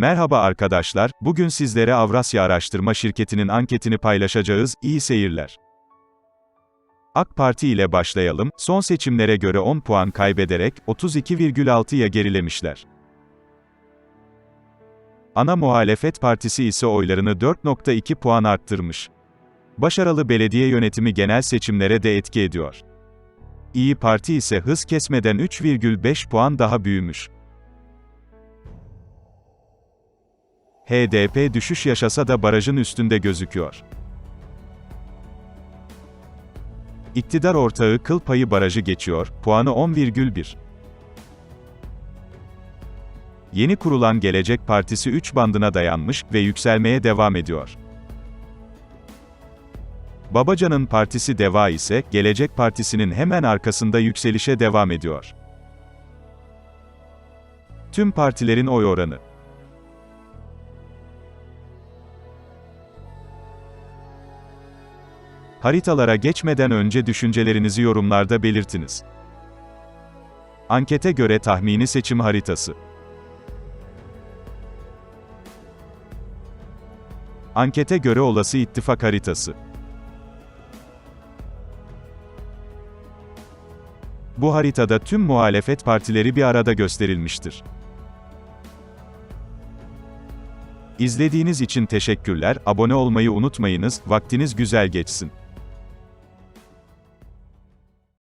Merhaba arkadaşlar, bugün sizlere Avrasya Araştırma Şirketi'nin anketini paylaşacağız, iyi seyirler. AK Parti ile başlayalım, son seçimlere göre 10 puan kaybederek, 32,6'ya gerilemişler. Ana muhalefet partisi ise oylarını 4,2 puan arttırmış. Başarılı belediye yönetimi genel seçimlere de etki ediyor. İyi Parti ise hız kesmeden 3,5 puan daha büyümüş. HDP düşüş yaşasa da barajın üstünde gözüküyor. İktidar ortağı kıl payı barajı geçiyor, puanı 10,1. Yeni kurulan Gelecek Partisi 3 bandına dayanmış ve yükselmeye devam ediyor. Babacan'ın partisi Deva ise, Gelecek Partisi'nin hemen arkasında yükselişe devam ediyor. Tüm partilerin oy oranı Haritalara geçmeden önce düşüncelerinizi yorumlarda belirtiniz. Ankete göre tahmini seçim haritası. Ankete göre olası ittifak haritası. Bu haritada tüm muhalefet partileri bir arada gösterilmiştir. İzlediğiniz için teşekkürler, abone olmayı unutmayınız, vaktiniz güzel geçsin.